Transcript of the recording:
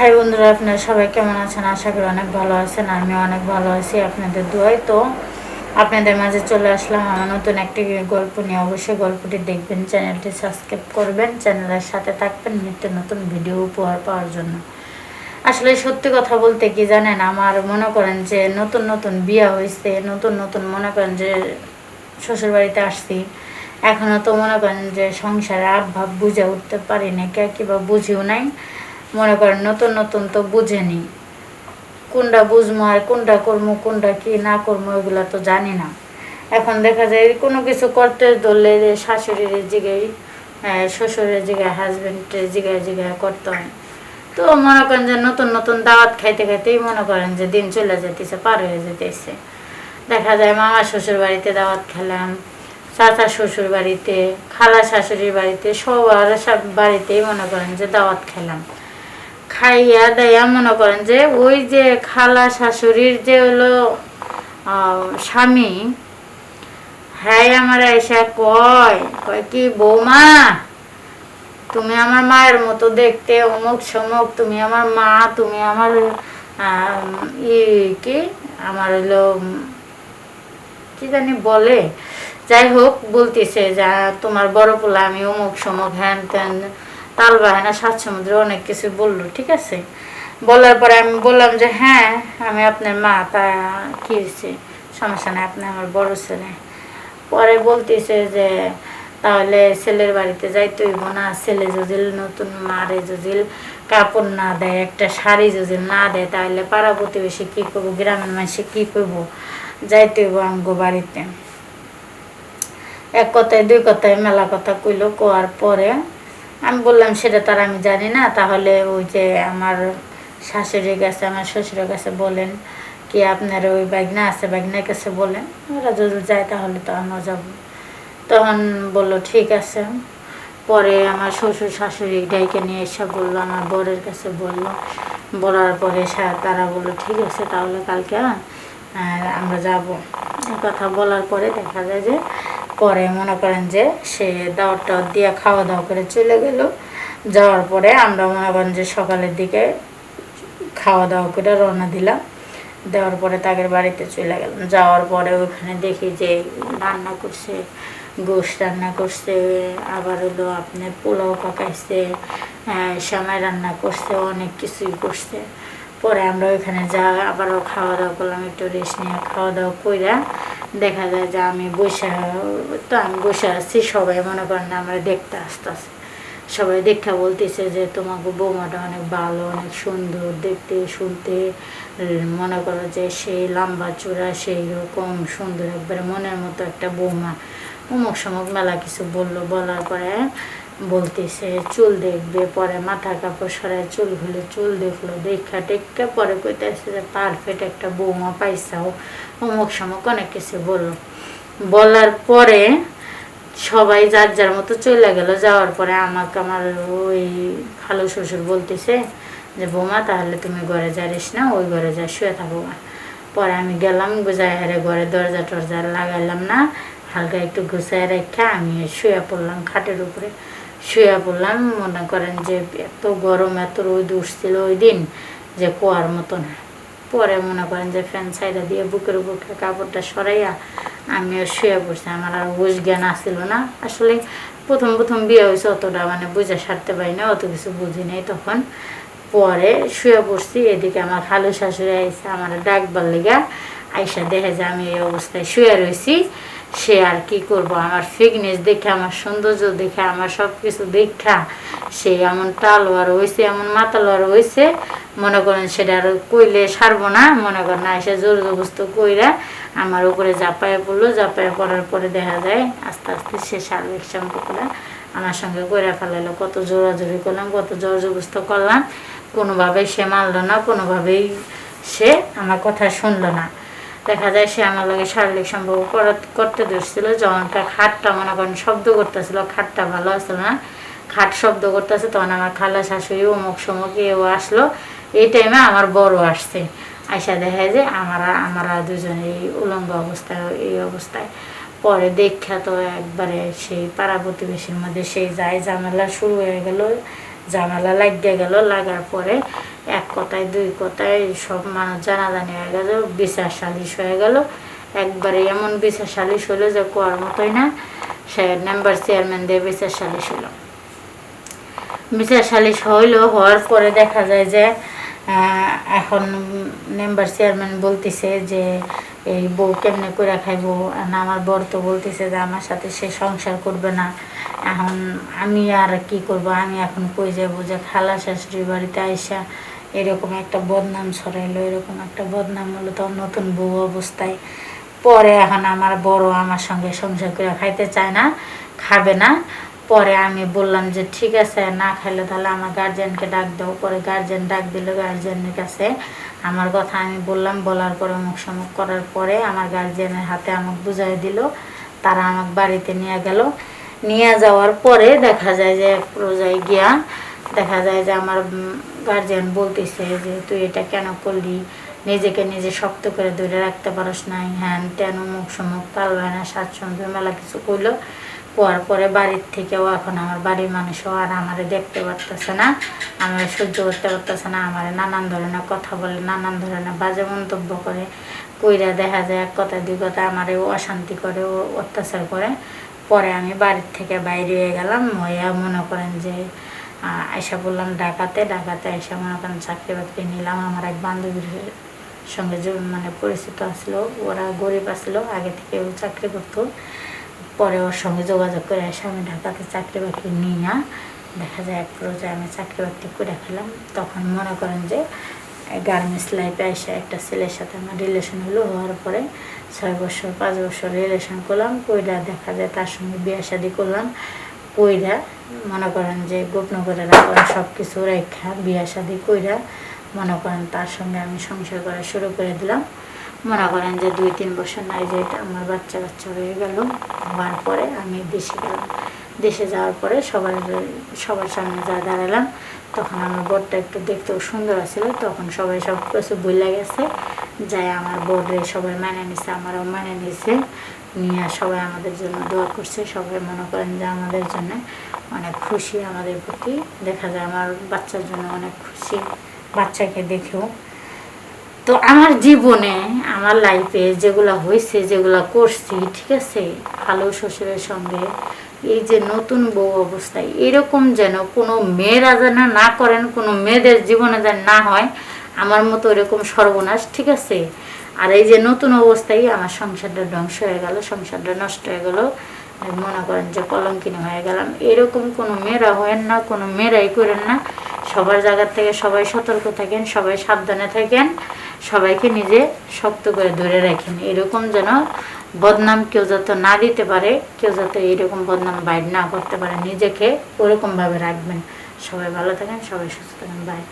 High বন্ধুরা, আপনারা সবাই কেমন আছেন? আশা করি অনেক ভালো আছেন আমি অনেক ভালো আছি আপনাদের দোয়াই তো আপনাদের মাঝে চলে আসলাম আমার নতুন একটি গল্প নিয়ে। অবশ্যই গল্পটি দেখবেন, চ্যানেলটি সাবস্ক্রাইব করবেন, চ্যানেলের সাথে থাকবেন নিত্য নতুন ভিডিও উপহার পাওয়ার জন্য। আসলে সত্যি কথা বলতে কি জানেন, আমার মনে করেন যে নতুন নতুন বিয়া হয়েছে নতুন নতুন মনে করেন যে শ্বশুর বাড়িতে আসছি। এখনও তো মনে করেন যে সংসারে আভাব বুঝে উঠতে পারি না কে কিবা বুঝিও নাই। মনে করেন নতুন নতুন তো বুঝেনি। কোনটা বুঝব আর কোনটা করব, কোনটা কি না করব, এগুলো তো জানি না। এখন দেখা যায় কোনো কিছু করতে ধরলে যে শাশুড়ির জিগাই শ্বশুরের জিগায় হাজবেন্ডের জিগায় জিগায় করতে হয়। তো মনে করেন যে নতুন নতুন দাওয়াত খাইতে খাইতেই মনে করেন যে দিন চলে যেতেছে পার হয়ে যেতেছে দেখা যায় মামা শ্বশুর বাড়িতে দাওয়াত খেলাম চাচা শ্বশুর বাড়িতে খালা শাশুড়ির বাড়িতে, সবার সব বাড়িতেই মনে করেন যে দাওয়াত খেলাম। খাইয়া দেয়া মনে করেন যে ওই যে খালা শাশুড়ির যে হলো স্বামী হ্যাঁ আমার এসে কয় কয় কি বৌমা, তুমি আমার মায়ের মতো দেখতে অমুক সমুক, তুমি আমার মা, তুমি আমার ই, কি, আমার হলো, কি জানি বলে। যাই হোক, বলতেছে যা, তোমার বড় পোলা, আমি অমুক সমুক, হ্যান ত্যান তাল বাহানা সাত সমুদ্রে অনেক কিছু বলল, ঠিক আছে? বলার পরে আমি বললাম যে হ্যাঁ আমি আপনার মা, তা কি হয়েছে? সমস্যা নেই, আপনি আমার বড় ছেলে। পরে বলতেছে যে, তাহলে ছেলের বাড়িতে যাইতে হইব না, ছেলে যদি নতুন মারে যদি কাপড় না দেয়, একটা শাড়ি যদি না দেয়, তাহলে পাড়া প্রতিবেশী কী করব, গ্রামের মানুষে কী করব? যাইতে হইব আমগো বাড়িতে। এক কথায়, দুই কথায় মেলা কথা কইলো কোয়ার পরে আমি বললাম সেটা তার আমি জানি না। তাহলে ওই যে আমার শাশুড়ির কাছে আমার শ্বশুরের কাছে বলেন কি আপনার ওই বাগনা আছে বাগনার কাছে বলেন। ওরা যদি যায় তাহলে তো আমরা যাব। তখন বলল ঠিক আছে। পরে আমার শ্বশুর শাশুড়ি ডাইকে নিয়ে এসে বলল আমার বরের কাছে বলল। বলার পরে তারা বলল ঠিক আছে তাহলে কালকে আহ, আমরা যাব। এই কথা বলার পরে দেখা যায় যে পরে মনে করেন যে সে দাওয়াত টাওয়াত দিয়ে খাওয়া দাওয়া করে চলে গেল। যাওয়ার পরে আমরা মনে করেন যে সকালের দিকে খাওয়া দাওয়া করে রওনা দিলাম। দেওয়ার পরে তাদের বাড়িতে চলে গেলাম। যাওয়ার পরে ওখানে দেখি যে রান্না করছে, গোশ রান্না করছে আবার হলো আপনার পোলাও পাকাইছে সেমাই রান্না করছে, অনেক কিছুই করছে। পরে আমরা ওইখানে যা আবারও খাওয়া দাওয়া করলাম, একটু রেস্ট নিয়ে খাওয়া দাওয়া কইরা দেখা যায় যে আমি বসে, তো আমি বসে আছি, সবাই মনে করেন আমরা দেখতে আসতেছে। সবাই দেখা বলতেছে যে তোমাকে বৌমাটা অনেক ভালো, অনেক সুন্দর, দেখতে, শুনতে, মনে করো যে সেই লম্বা চূড়া, সেই রকম সুন্দর, একবারে মনের মতো একটা বৌমা। অমুক সমুক মেলা কিছু বলল, বলার পরে বলতেছে, চুল দেখবে, পরে মাথা কাপড় সরায় চুল খুলে চুল দেখল, দেখা টেক্কা পরে কইতেছে যে পারফেক্ট একটা বৌমা পাইছাও অমুক সমুক অনেক কিছু বলল। বলার পরে সবাই যার যার মতো চলে গেল। যাওয়ার পরে আমাকে আমার ওই খালু শ্বশুর বলতেছে যে, বৌমা, তাহলে তুমি ঘরে যারিস না, ওই ঘরে যা শুয়ে থাকো পরে আমি গেলাম গুজাই হারে ঘরে দরজা টরজা লাগাইলাম না, হালকা একটু গুছাই রেখে আমি শুয়ে পড়লাম খাটের উপরে। শুয়ে পড়লাম, মনে করেন যে এত গরম, এত রোদ উঠছিল ওই দিন যে কুয়ার মতন পরে মনে করেন যে ফ্যান সাইডে দিয়ে বুকের উপর কাপড়টা সরাইয়া আমিও শুয়ে পড়ছি। আমার আর হুশ জ্ঞান আসছিল না। আসলে প্রথম প্রথম বিয়ে হয়েছে অতটা মানে বুঝে সারতে পারি না অত কিছু বুঝি নাই তখন। পরে শুয়ে পড়ছি, এদিকে আমার খালু শাশুড়ি আইসে আমার ডাকবার লেগা আইসা দেখে যে আমি এই অবস্থায় শুয়ে রয়েছি সে আর কি করব? আমার ফিটনেস দেখে, আমার সৌন্দর্য দেখে, আমার সব কিছু দেখা, সে এমন টালোয়ার হয়েছে এমন মাতালোয়ার হয়েছে মনে করেন সেটা আর কইলে সারবো না, মনে করেন না, এসে জোর জবস্ত কইরা আমার উপরে জাপায় পড়ল। জাপায় পড়ার পরে দেখা যায়, আস্তে আস্তে সে শারীরিক সম্পর্কটা আমার সঙ্গে কইরা ফেলাইলো। কত জোরাজোরি করলাম, কত জোর জবস্ত করলাম। কোনোভাবেই সে মানলো না, কোনোভাবেই সে আমার কথা শুনলো না। দেখা যায় সে আমার লগে শারীরিক সম্পর্ক করা- করতে ধরছিল যখনটা খাটটা মনে করেন শব্দ করতেছিল, খাটটা ভালো আসছিল না। খাট শব্দ করতেছে, তখন আমার খালা শাশুড়ি অমুক সমুক এও আসলো। এই টাইমে আমার বড় আসছে। আইসা দেখা যায় আমরা আমরা দুজনে এই উলঙ্গ অবস্থায় এই অবস্থায়। পরে দেখা তো একবারে সেই পাড়া প্রতিবেশীর মধ্যে সেই যায়, ঝামেলা শুরু হয়ে গেল। ঝামেলা লাগিয়ে গেল, লাগার পরে এক কথায়, দুই কথায় সব মানুষ জানাজানি হয়ে গেল, বিচার সালিশ হয়ে গেল। একবারে এমন বিচার সালিশ হলো যে কোয়ার মতোই না, সে মেম্বার চেয়ারম্যান দিয়ে বিচার সালিশ হলো। বিচার সালিশ হইল, হওয়ার পরে দেখা যায় যে এখন মেম্বার চেয়ারম্যান বলতেছে যে, এই বউ কেমনে করে খাইবো? আমার বর তো বলতেছে যে, আমার সাথে সে সংসার করবে না। এখন আমি আর কি করব? আমি এখন কই যাব? যে খালা শাশুড়ি বাড়িতে আইসা এরকম একটা বদনাম ছড়াইলো, এরকম একটা বদনাম হলো তো নতুন বউ অবস্থায়। পরে এখন আমার বড় আমার সঙ্গে সংসার করে খাইতে চায় না, খাবে না। পরে আমি বললাম যে, ঠিক আছে, না খাইলে তাহলে আমার গার্জেনকে ডাক দাও। পরে গার্জেন ডাক দিল গার্জেনের কাছে। আমার কথা আমি বললাম, বলার পরে মুখ সমুখ করার পরে আমার গার্জেনের হাতে আমাকে বুঝাই দিল। তারা আমাকে বাড়িতে নিয়ে গেল। নিয়ে যাওয়ার পরে দেখা যায় যে এক রোজায় গিয়া দেখা যায় যে আমার গার্জিয়ান বলতেছে যে, তুই এটা কেন করলি? নিজেকে নিজে শক্ত করে ধরে রাখতে পারস নাই। হ্যান তেন মুখ সমুখ তাল না স্বাচ্ছন্দ্য মেলা কিছু কইলো। কোয়ার পরে বাড়ির থেকেও এখন আমার বাড়ির মানুষও আর আমারে দেখতে পারতেছে না, আমার সহ্য করতে পারতেছে না, আমার নানান ধরনের কথা বলে, নানান ধরনের বাজে মন্তব্য করে। কইরা দেখা যায় এক কথা দুই কথা আমারে অশান্তি করে, ও অত্যাচার করে। পরে আমি বাড়ির থেকে বাইরে হয়ে গেলাম, হইয়া মনে করেন যে আয়সা বললাম ঢাকাতে ঢাকাতে আয়সা মনে করেন চাকরি বাকরি নিলাম। আমার এক বান্ধবীর সঙ্গে মানে পরিচিত আসলো ওরা গরিব আসলো আগে থেকে ও চাকরি করতো। পরে ওর সঙ্গে যোগাযোগ করে এসে আমি ঢাকাতে চাকরি বাকরি নিয়ে, দেখা যায় এক পর্যায়ে আমি চাকরি বাকরি করে ফেলাম তখন মনে করেন যে গার্মেন্টস লাইফে এসে একটা ছেলের সাথে আমার রিলেশন হলো হওয়ার পরে ছয় বছর, পাঁচ বছর রিলেশন করলাম, কইরা দেখা যায় তার সঙ্গে বিয়ে শাদি করলাম। কইরা, মনে করেন যে গোপন করে রাখলাম সব কিছু রেখা, বিয়া শাদি কইরা, মনে করেন তার সঙ্গে আমি সংসার করা শুরু করে দিলাম। মনে করেন যে দুই, তিন বছর নাই যে এটা আমার বাচ্চা কাচ্চা হয়ে গেল। হওয়ার পরে আমি দেশে গেলাম। দেশে যাওয়ার পরে সবার সবার সামনে যা দাঁড়ালাম, তখন আমার বোর্ডটা একটু দেখতেও সুন্দর আছিল। তখন সবাই সব কিছু বইলা গেছে। যাই আমার বোর্ডে সবাই মানে নিছে, আমারও মানে নিছে। নিয়ে সবাই আমাদের জন্য দোয়া করছে, সবাই মনে করেন যে আমাদের জন্য অনেক খুশি, আমাদের প্রতি দেখা যায় আমার বাচ্চার জন্য অনেক খুশি বাচ্চাকে দেখেও। তো আমার জীবনে, আমার লাইফে যেগুলো হয়েছে, যেগুলো করছি, ঠিক আছে? ভালো শ্বশুরের সঙ্গে এই যে নতুন বউ অবস্থায় এরকম যেন কোনো মেয়েরা যেন না করেন, কোনো মেয়েদের জীবনে যেন না হয়, আমার মতো এরকম সর্বনাশ, ঠিক আছে? আর এই যে নতুন অবস্থায় আমার সংসারটা ধ্বংস হয়ে গেল, সংসারটা নষ্ট হয়ে গেল। মনে করেন যে কলঙ্কিনী হয়ে গেলাম। এরকম কোনো মেয়েরা হয়েন না, কোনো মেয়েরাই করেন না। সবার জায়গার থেকে সবাই সতর্ক থাকেন, সবাই সাবধানে থাকেন, সবাইকে নিজে শক্ত করে ধরে রাখেন। এরকম যেন বদনাম কেউ যাতে না দিতে পারে, কেউ যাতে এরকম বদনাম বাইর না করতে পারে, নিজেকে ওরকমভাবে রাখবেন। সবাই ভালো থাকেন, সবাই সুস্থ থাকেন। বাই